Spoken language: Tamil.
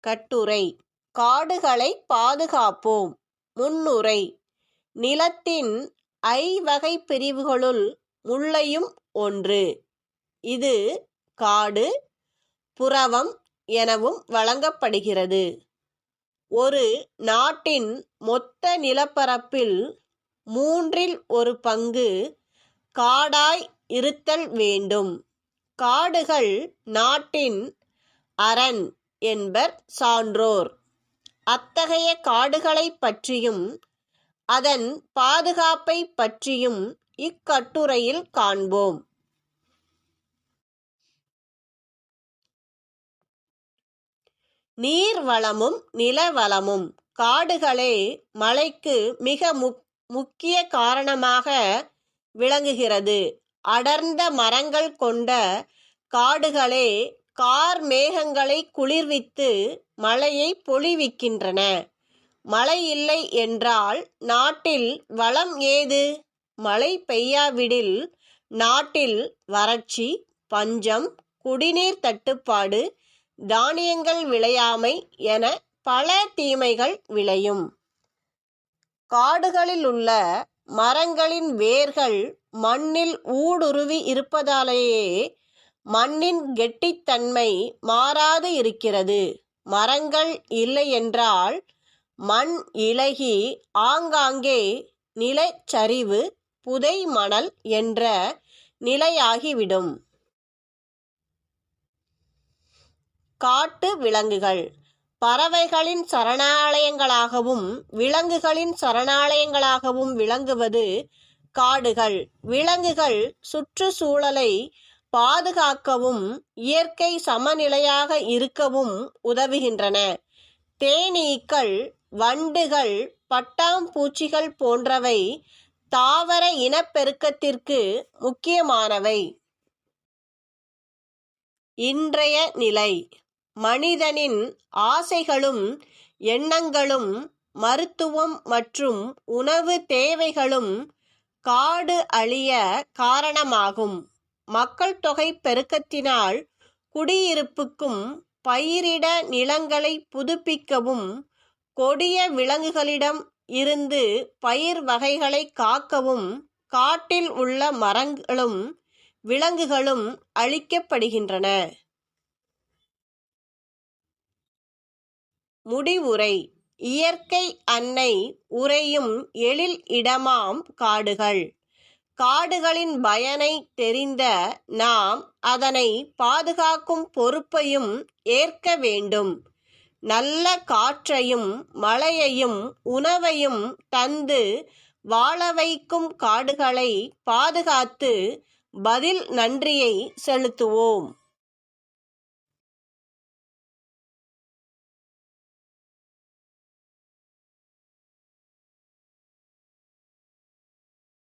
கட்டுரை. காடுகளை பாதுகாப்போம். முன்னுரை. நிலத்தின் ஐவகை பிரிவுகளுள் முல்லையும் ஒன்று. இது காடு புறவம் எனவும் வழங்கப்படுகிறது. ஒரு நாட்டின் மொத்த நிலப்பரப்பில் மூன்றில் ஒரு பங்கு காடாய் இருத்தல் வேண்டும். காடுகள் நாட்டின் அரண் என்பர் சான்றோர். அத்தகைய காடுகளைப் பற்றியும் அதன் பாதுகாப்பை பற்றியும் இக்கட்டுரையில் காண்போம். நீர் வளமும் நில வளமும் காடுகளே மழைக்கு மிக முக்கிய காரணமாக விளங்குகிறது. அடர்ந்த மரங்கள் கொண்ட காடுகளே கார் மேகங்களை குளிர்வித்து மழையை பொழிவிக்கின்றன. மழை இல்லை என்றால் நாட்டில் வளம் ஏது? மழை பெய்யாவிடில் நாட்டில் வறட்சி பஞ்சம் குடிநீர் தட்டுப்பாடு தானியங்கள் விளையாமை என பல தீமைகள் விளையும். காடுகளில் உள்ள மரங்களின் வேர்கள் மண்ணில் ஊடுருவி இருப்பதாலேயே மண்ணின் கெட்டித்தன்மை மாறாது இருக்கிறது. மரங்கள் இல்லை என்றால் மண் இலகி ஆங்காங்கே நிலச்சரிவு புதை மணல் என்ற நிலையாகிவிடும். காட்டு விலங்குகள். பறவைகளின் சரணாலயங்களாகவும் விலங்குகளின் சரணாலயங்களாகவும் விளங்குவது காடுகள். விலங்குகள் சுற்றுச்சூழலை பாதுகாக்கவும் இயற்கை சமநிலையாக இருக்கவும் உதவுகின்றன. தேனீக்கள் வண்டுகள் பட்டாம்பூச்சிகள் போன்றவை தாவர இனப்பெருக்கத்திற்கு முக்கியமானவை. இன்றைய நிலை. மனிதனின் ஆசைகளும் எண்ணங்களும் மருத்துவம் மற்றும் உணவு தேவைகளும் காடு அழிய காரணமாகும். மக்கள் தொகை பெருக்கத்தினால் குடியிருப்புக்கும் பயிரிட நிலங்களை புதுப்பிக்கவும் கொடிய விலங்குகளிடம் இருந்து பயிர் வகைகளை காக்கவும் காட்டில் உள்ள மரங்களும் விலங்குகளும் அழிக்கப்படுகின்றன. முடிவுரை இயற்கை அன்னை உறையும் எழில் இடமாம் காடுகள். காடுகளின் பயனை தெரிந்த நாம் அதனை பாதுகாக்கும் பொறுப்பையும் ஏற்க வேண்டும். நல்ல காற்றையும் மழையையும் உணவையும் தந்து வாழ வைக்கும் காடுகளை பாதுகாத்து பதில் நன்றியை செலுத்துவோம்.